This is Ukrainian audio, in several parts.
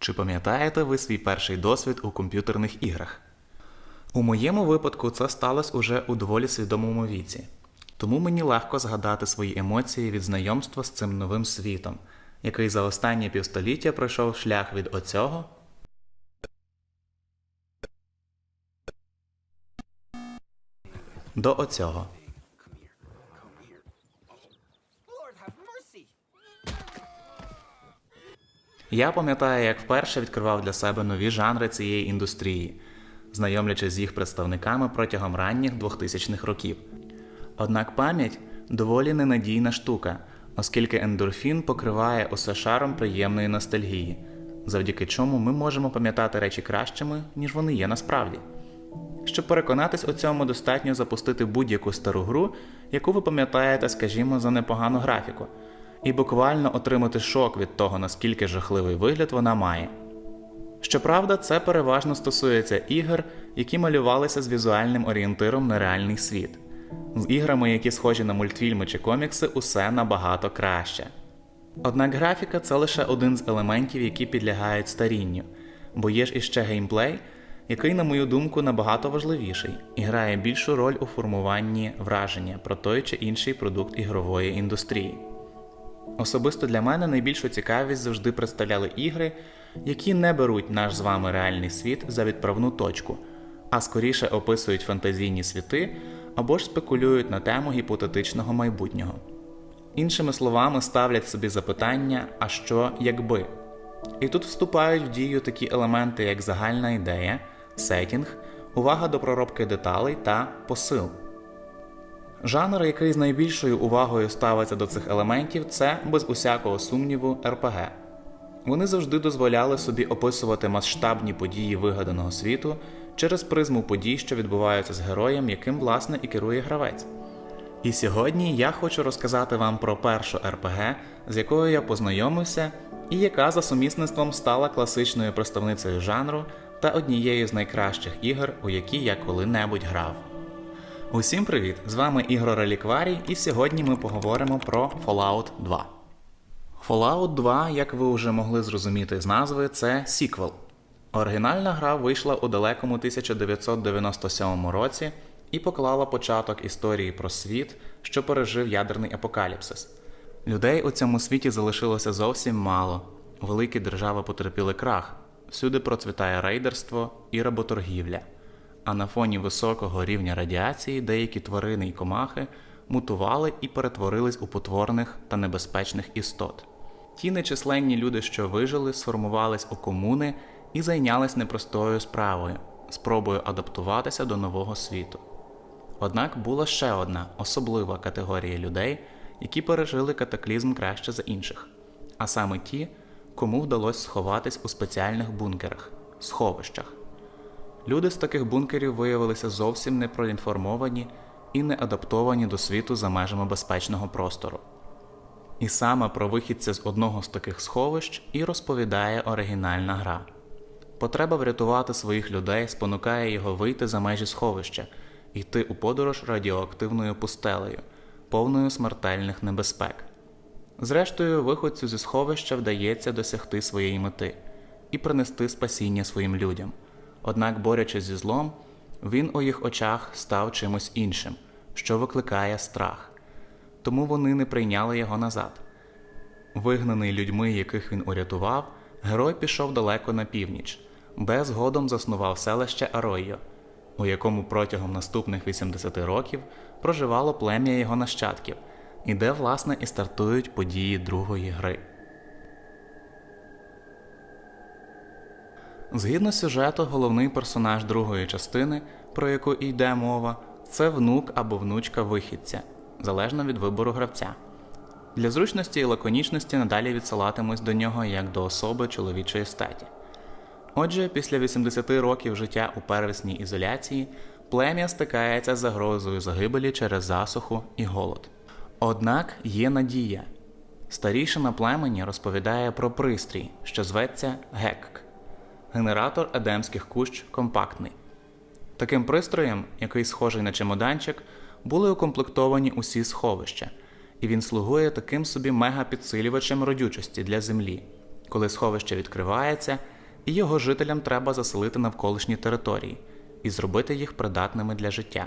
Чи пам'ятаєте ви свій перший досвід у комп'ютерних іграх? У моєму випадку це сталося уже у доволі свідомому віці, тому мені легко згадати свої емоції від знайомства з цим новим світом, який за останні півстоліття пройшов шлях від оцього до оцього. Я пам'ятаю, як вперше відкривав для себе нові жанри цієї індустрії, знайомлячись з їх представниками протягом ранніх 2000-х років. Однак пам'ять доволі ненадійна штука, оскільки ендорфін покриває усе шаром приємної ностальгії, завдяки чому ми можемо пам'ятати речі кращими, ніж вони є насправді. Щоб переконатись у цьому, достатньо запустити будь-яку стару гру, яку ви пам'ятаєте, скажімо, за непогану графіку, і буквально отримати шок від того, наскільки жахливий вигляд вона має. Щоправда, це переважно стосується ігор, які малювалися з візуальним орієнтиром на реальний світ. З іграми, які схожі на мультфільми чи комікси, усе набагато краще. Однак графіка це лише один з елементів, які підлягають старінню, бо є ж іще геймплей, який, на мою думку, набагато важливіший і грає більшу роль у формуванні враження про той чи інший продукт ігрової індустрії. Особисто для мене найбільшу цікавість завжди представляли ігри, які не беруть наш з вами реальний світ за відправну точку, а скоріше описують фантазійні світи або ж спекулюють на тему гіпотетичного майбутнього. Іншими словами, ставлять собі запитання, а що якби. І тут вступають в дію такі елементи, як загальна ідея, сетінг, увага до проробки деталей та посил. Жанр, який з найбільшою увагою ставиться до цих елементів, це без усякого сумніву РПГ. Вони завжди дозволяли собі описувати масштабні події вигаданого світу через призму подій, що відбуваються з героєм, яким власне і керує гравець. І сьогодні я хочу розказати вам про першу РПГ, з якою я познайомився, і яка за сумісництвом стала класичною представницею жанру та однією з найкращих ігор, у які я коли-небудь грав. Усім привіт! З вами Ігор Релікварій, і сьогодні ми поговоримо про Fallout 2. Fallout 2, як ви вже могли зрозуміти з назви, це сіквел. Оригінальна гра вийшла у далекому 1997 році і поклала початок історії про світ, що пережив ядерний апокаліпсис. Людей у цьому світі залишилося зовсім мало. Великі держави потерпіли крах, всюди процвітає рейдерство і работоргівля. А на фоні високого рівня радіації деякі тварини й комахи мутували і перетворились у потворних та небезпечних істот. Ті нечисленні люди, що вижили, сформувались у комуни і зайнялись непростою справою спробою адаптуватися до нового світу. Однак була ще одна особлива категорія людей, які пережили катаклізм краще за інших, а саме ті, кому вдалося сховатись у спеціальних бункерах, сховищах. Люди з таких бункерів виявилися зовсім не проінформовані і не адаптовані до світу за межами безпечного простору. І саме про вихідця з одного з таких сховищ і розповідає оригінальна гра. Потреба врятувати своїх людей спонукає його вийти за межі сховища йти у подорож радіоактивною пустелею, повною смертельних небезпек. Зрештою, виходцю зі сховища вдається досягти своєї мети і принести спасіння своїм людям. Однак, борючись зі злом, він у їх очах став чимось іншим, що викликає страх. Тому вони не прийняли його назад. Вигнаний людьми, яких він урятував, герой пішов далеко на північ, де згодом заснував селище Аройо, у якому протягом наступних 80 років проживало плем'я його нащадків, і де, власне, і стартують події другої гри. Згідно сюжету, головний персонаж другої частини, про яку і йде мова, це внук або внучка вихідця, залежно від вибору гравця. Для зручності і лаконічності надалі відсилатимусь до нього як до особи чоловічої статі. Отже, після 80 років життя у первісній ізоляції плем'я стикається з загрозою загибелі через засуху і голод. Однак є надія. Старішина племені розповідає про пристрій, що зветься гекк генератор едемських кущ компактний. Таким пристроєм, який схожий на чемоданчик, були укомплектовані усі сховища, і він слугує таким собі мегапідсилювачем родючості для землі, коли сховище відкривається, і його жителям треба заселити навколишні території і зробити їх придатними для життя.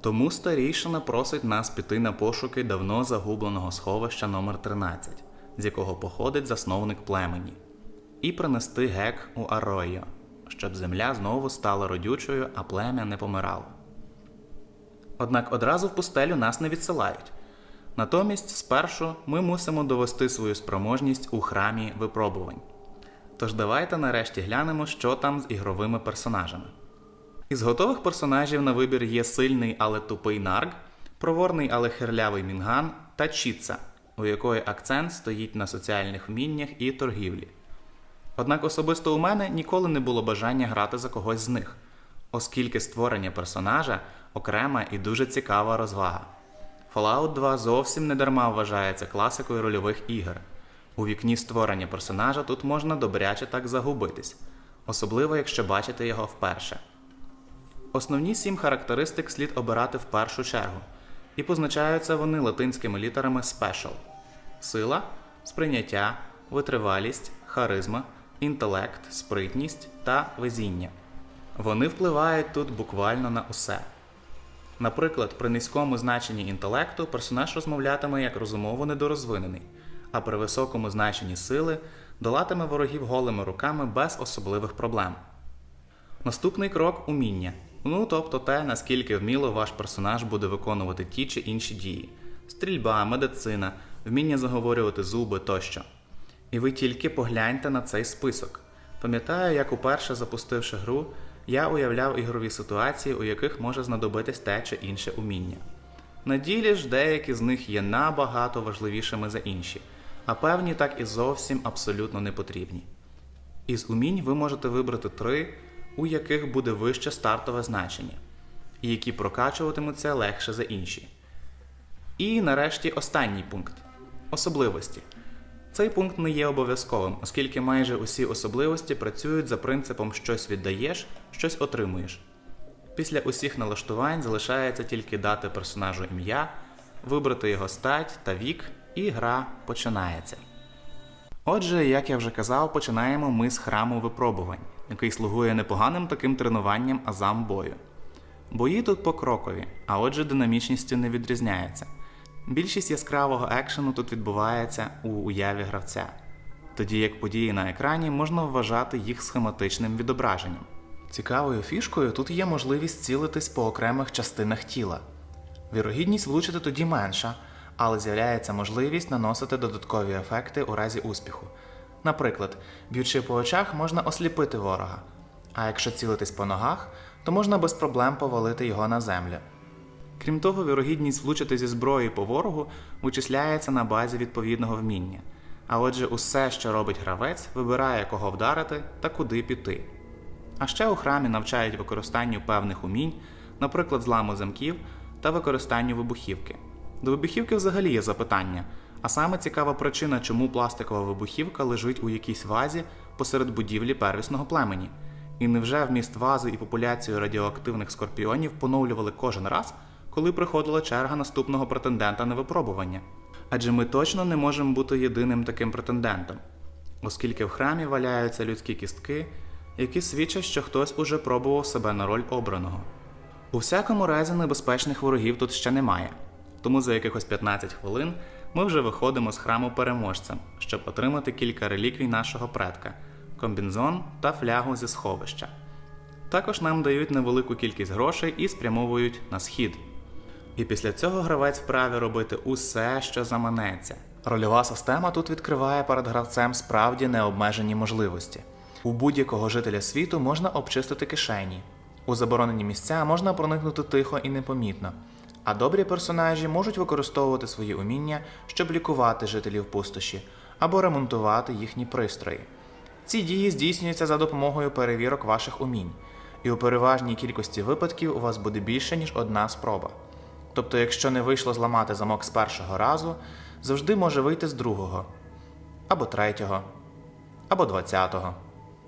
Тому старійшина просить нас піти на пошуки давно загубленого сховища номер 13 з якого походить засновник племені, і принести гек у Аройо, щоб земля знову стала родючою, а плем'я не помирало. Однак одразу в пустелю нас не відсилають. Натомість, спершу ми мусимо довести свою спроможність у храмі випробувань. Тож давайте нарешті глянемо, що там з ігровими персонажами. Із готових персонажів на вибір є сильний, але тупий нарг, проворний, але хирлявий мінган та Чіца, у якої акцент стоїть на соціальних вміннях і торгівлі. Однак особисто у мене ніколи не було бажання грати за когось з них, оскільки створення персонажа окрема і дуже цікава розвага. Fallout 2 зовсім не дарма вважається класикою рольових ігор. У вікні створення персонажа тут можна добряче так загубитись, особливо якщо бачите його вперше. Основні сім характеристик слід обирати в першу чергу, і позначаються вони латинськими літерами Special: сила, сприйняття, витривалість, харизма, інтелект, спритність та везіння. Вони впливають тут буквально на усе. Наприклад, при низькому значенні інтелекту персонаж розмовлятиме як розумово недорозвинений, а при високому значенні сили долатиме ворогів голими руками без особливих проблем. Наступний крок уміння. Ну, тобто те, наскільки вміло ваш персонаж буде виконувати ті чи інші дії: стрільба, медицина, вміння заговорювати зуби тощо. І ви тільки погляньте на цей список. Пам'ятаю, як уперше запустивши гру, я уявляв ігрові ситуації, у яких може знадобитись те чи інше уміння. На ділі ж деякі з них є набагато важливішими за інші, а певні так і зовсім абсолютно не потрібні. Із умінь ви можете вибрати три, у яких буде вище стартове значення, і які прокачуватимуться легше за інші. І нарешті останній пункт особливості. Цей пункт не є обов'язковим, оскільки майже усі особливості працюють за принципом щось віддаєш, щось отримуєш. Після усіх налаштувань залишається тільки дати персонажу ім'я, вибрати його стать та вік, і гра починається. Отже, як я вже казав, починаємо ми з храму випробувань, який слугує непоганим таким тренуванням азам бою. Бої тут покрокові, а отже, динамічністю не відрізняється. Більшість яскравого екшену тут відбувається у уяві гравця, тоді як події на екрані можна вважати їх схематичним відображенням. Цікавою фішкою тут є можливість цілитись по окремих частинах тіла. Вірогідність влучити тоді менша, але з'являється можливість наносити додаткові ефекти у разі успіху. Наприклад, б'ючи по очах, можна осліпити ворога, а якщо цілитись по ногах, то можна без проблем повалити його на землю. Крім того, вірогідність влучити зі зброї по ворогу вичисляється на базі відповідного вміння. А отже, усе, що робить гравець, вибирає кого вдарити та куди піти. А ще у храмі навчають використанню певних умінь, наприклад, зламу замків та використанню вибухівки. До вибухівки взагалі є запитання, а саме цікава причина, чому пластикова вибухівка лежить у якійсь вазі посеред будівлі первісного племені. І невже вміст вази і популяцію радіоактивних скорпіонів поновлювали кожен раз, коли приходила черга наступного претендента на випробування? Адже ми точно не можемо бути єдиним таким претендентом, оскільки в храмі валяються людські кістки, які свідчать, що хтось уже пробував себе на роль обраного. У всякому разі, небезпечних ворогів тут ще немає, тому за якихось 15 хвилин ми вже виходимо з храму переможцем, щоб отримати кілька реліквій нашого предка комбінзон та флягу зі сховища. Також нам дають невелику кількість грошей і спрямовують на схід. І після цього гравець вправі робити усе, що заманеться. Рольова система тут відкриває перед гравцем справді необмежені можливості. У будь-якого жителя світу можна обчистити кишені. У заборонені місця можна проникнути тихо і непомітно. А добрі персонажі можуть використовувати свої уміння, щоб лікувати жителів пустоші або ремонтувати їхні пристрої. Ці дії здійснюються за допомогою перевірок ваших умінь, і у переважній кількості випадків у вас буде більше, ніж одна спроба. Тобто, якщо не вийшло зламати замок з першого разу, завжди може вийти з другого, або третього, або двадцятого.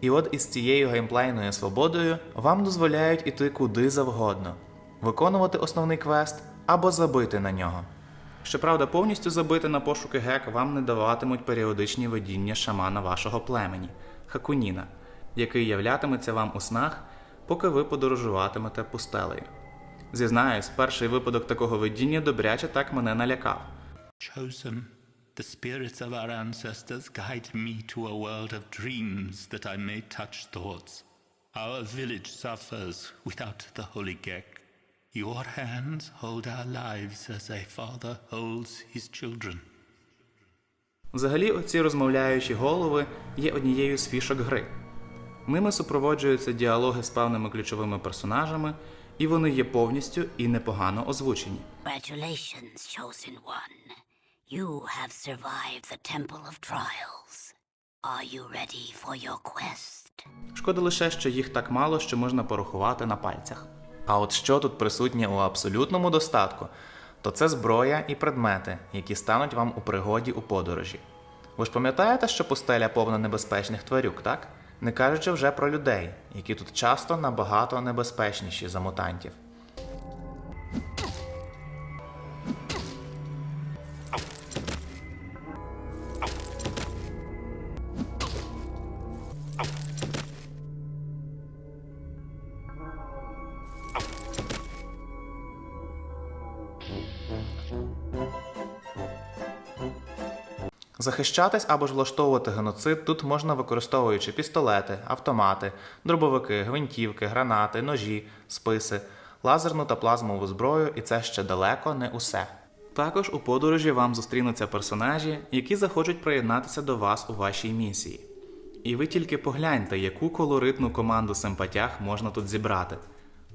І от із цією геймплейною свободою вам дозволяють іти куди завгодно, виконувати основний квест або забити на нього. Щоправда, повністю забити на пошуки гек вам не даватимуть періодичні видіння шамана вашого племені Хакуніна, який являтиметься вам у снах, поки ви подорожуватимете пустелею. Зізнаюсь, перший випадок такого видіння добряче так мене налякав. Chosen, the spirits of our ancestors guide me to a world of dreams that I may touch thoughts. Our village suffers without the holy Gek. Your hands hold our lives as a father holds his children. Взагалі, оці розмовляючі голови є однією з фішок гри. Ними супроводжуються діалоги з певними ключовими персонажами, і вони є повністю і непогано озвучені. Congratulations, chosen one. You have survived the Temple of Trials. Are you ready for your quest? Шкода лише, що їх так мало, що можна порахувати на пальцях. А от що тут присутнє у абсолютному достатку, то це зброя і предмети, які стануть вам у пригоді у подорожі. Ви ж пам'ятаєте, що пустеля повна небезпечних тварюк, так? Не кажучи вже про людей, які тут часто набагато небезпечніші за мутантів. Захищатись або ж влаштовувати геноцид тут можна використовуючи пістолети, автомати, дробовики, гвинтівки, гранати, ножі, списи, лазерну та плазмову зброю, і це ще далеко не усе. Також у подорожі вам зустрінуться персонажі, які захочуть приєднатися до вас у вашій місії. І ви тільки погляньте, яку колоритну команду симпатях можна тут зібрати.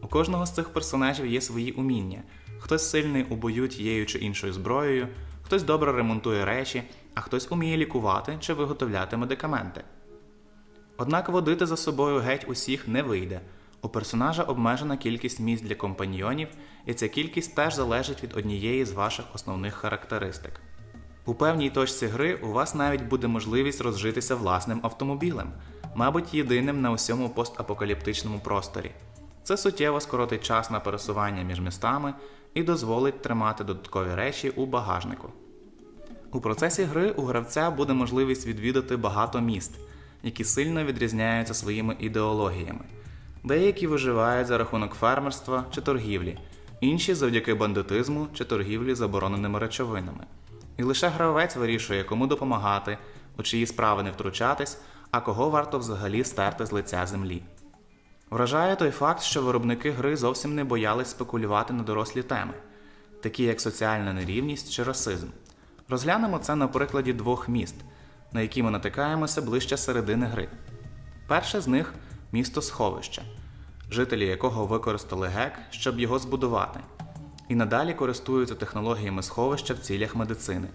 У кожного з цих персонажів є свої уміння. Хтось сильний у бою тією чи іншою зброєю, хтось добре ремонтує речі, а хтось уміє лікувати чи виготовляти медикаменти. Однак водити за собою геть усіх не вийде. У персонажа обмежена кількість місць для компаньйонів, і ця кількість теж залежить від однієї з ваших основних характеристик. У певній точці гри у вас навіть буде можливість розжитися власним автомобілем, мабуть, єдиним на усьому постапокаліптичному просторі. Це суттєво скоротить час на пересування між містами і дозволить тримати додаткові речі у багажнику. У процесі гри у гравця буде можливість відвідати багато міст, які сильно відрізняються своїми ідеологіями. Деякі виживають за рахунок фермерства чи торгівлі, інші завдяки бандитизму чи торгівлі забороненими речовинами. І лише гравець вирішує, кому допомагати, у чиї справи не втручатись, а кого варто взагалі стерти з лиця землі. Вражає той факт, що виробники гри зовсім не боялись спекулювати на дорослі теми, такі як соціальна нерівність чи расизм. Розглянемо це на прикладі двох міст, на які ми натикаємося ближче середини гри. Перше з них місто сховище, жителі якого використали гек, щоб його збудувати, і надалі користуються технологіями сховища в цілях медицини.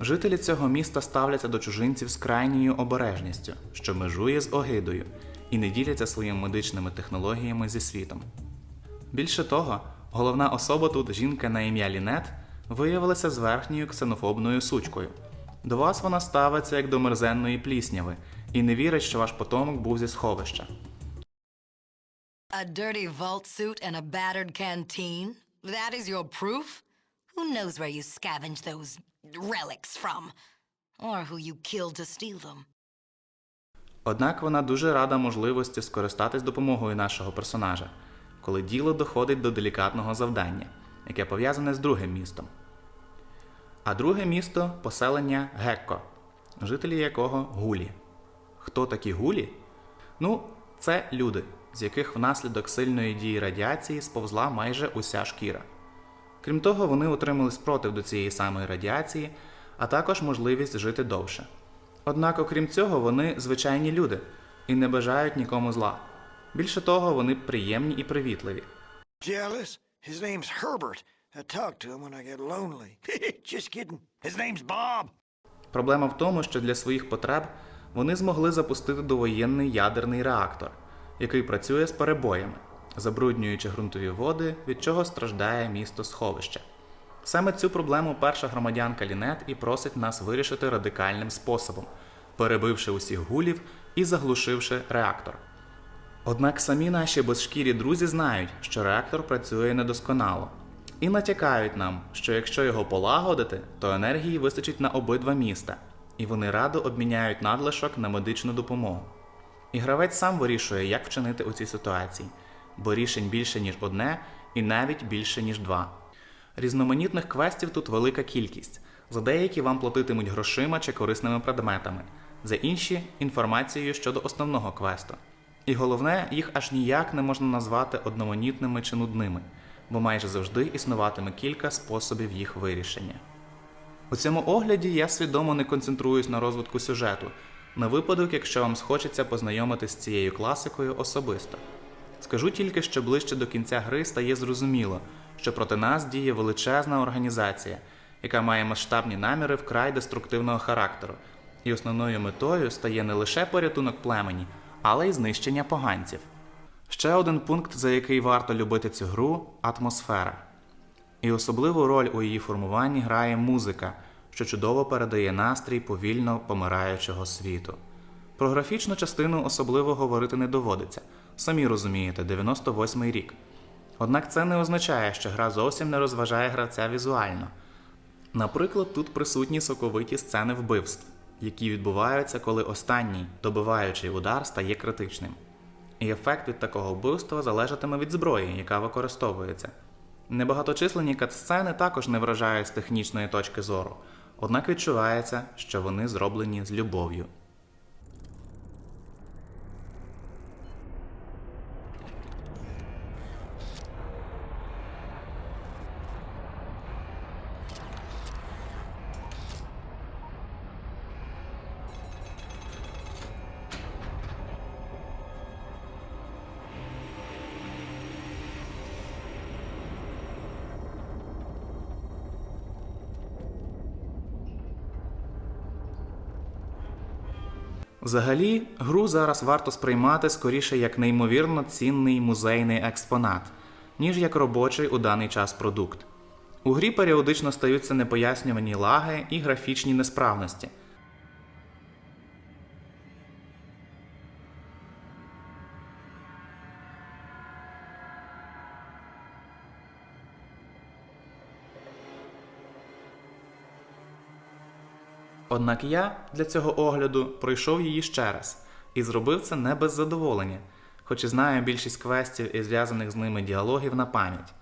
Жителі цього міста ставляться до чужинців з крайньою обережністю, що межує з огидою, і не діляться своїми медичними технологіями зі світом. Більше того, головна особа тут, жінка на ім'я Лінет, виявилася зверхньою ксенофобною сучкою. До вас вона ставиться як до мерзенної плісняви і не вірить, що ваш потомок був зі сховища. A dirty vault suit and a battered canteen? That is your proof? Who knows where you scavenged those relics from? Or who you killed to steal them? Однак вона дуже рада можливості скористатись допомогою нашого персонажа, коли діло доходить до делікатного завдання, яке пов'язане з другим містом. А друге місто поселення Гекко, жителі якого гулі. Хто такі гулі? Ну, це люди, з яких внаслідок сильної дії радіації сповзла майже уся шкіра. Крім того, вони отримали спротив до цієї самої радіації, а також можливість жити довше. Однак, окрім цього, вони звичайні люди і не бажають нікому зла. Більше того, вони приємні і привітливі. Jealous? His name's Herbert. I talk to him when I get lonely. Just kidding. His name's Bob. Проблема в тому, що для своїх потреб вони змогли запустити довоєнний ядерний реактор, який працює з перебоями, забруднюючи ґрунтові води, від чого страждає місто сховище. Саме цю проблему перша громадянка Лінет і просить нас вирішити радикальним способом, перебивши усіх гулів і заглушивши реактор. Однак самі наші безшкірі друзі знають, що реактор працює недосконало, і натякають нам, що якщо його полагодити, то енергії вистачить на обидва міста, і вони радо обміняють надлишок на медичну допомогу. І гравець сам вирішує, як вчинити у цій ситуації, бо рішень більше, ніж одне, і навіть більше, ніж два. Різноманітних квестів тут велика кількість. За деякі вам платитимуть грошима чи корисними предметами, за інші інформацією щодо основного квесту. І головне, їх аж ніяк не можна назвати одноманітними чи нудними, бо майже завжди існуватиме кілька способів їх вирішення. У цьому огляді я свідомо не концентруюсь на розвитку сюжету, на випадок, якщо вам схочеться познайомитись з цією класикою особисто. Скажу тільки, що ближче до кінця гри стає зрозуміло, що проти нас діє величезна організація, яка має масштабні наміри вкрай деструктивного характеру, і основною метою стає не лише порятунок племені, але й знищення поганців. Ще один пункт, за який варто любити цю гру атмосфера. І особливу роль у її формуванні грає музика, що чудово передає настрій повільно помираючого світу. Про графічну частину особливо говорити не доводиться. Самі розумієте, 98-й рік. Однак це не означає, що гра зовсім не розважає гравця візуально. Наприклад, тут присутні соковиті сцени вбивств, які відбуваються, коли останній добиваючий удар стає критичним. І ефект від такого вбивства залежатиме від зброї, яка використовується. Небагаточисленні катсцени також не вражають з технічної точки зору, однак відчувається, що вони зроблені з любов'ю. Взагалі, гру зараз варто сприймати скоріше як неймовірно цінний музейний експонат, ніж як робочий у даний час продукт. У грі періодично стаються непояснювані лаги і графічні несправності. Однак я для цього огляду пройшов її ще раз і зробив це не без задоволення, хоч і знаю більшість квестів і зв'язаних з ними діалогів на пам'ять.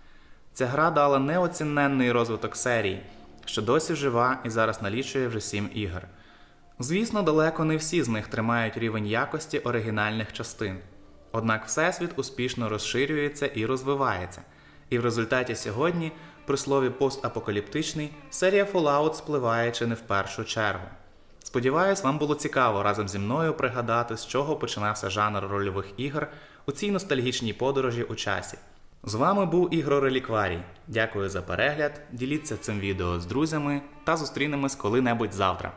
Ця гра дала неоціненний розвиток серії, що досі жива і зараз налічує вже сім ігор. Звісно, далеко не всі з них тримають рівень якості оригінальних частин. Однак Всесвіт успішно розширюється і розвивається, і в результаті сьогодні, при слові постапокаліптичний, серія Fallout спливає чи не в першу чергу. Сподіваюсь, вам було цікаво разом зі мною пригадати, з чого починався жанр рольових ігор у цій ностальгічній подорожі у часі. З вами був Ігро Релікварій. Дякую за перегляд. Діліться цим відео з друзями та зустрінемось коли-небудь завтра.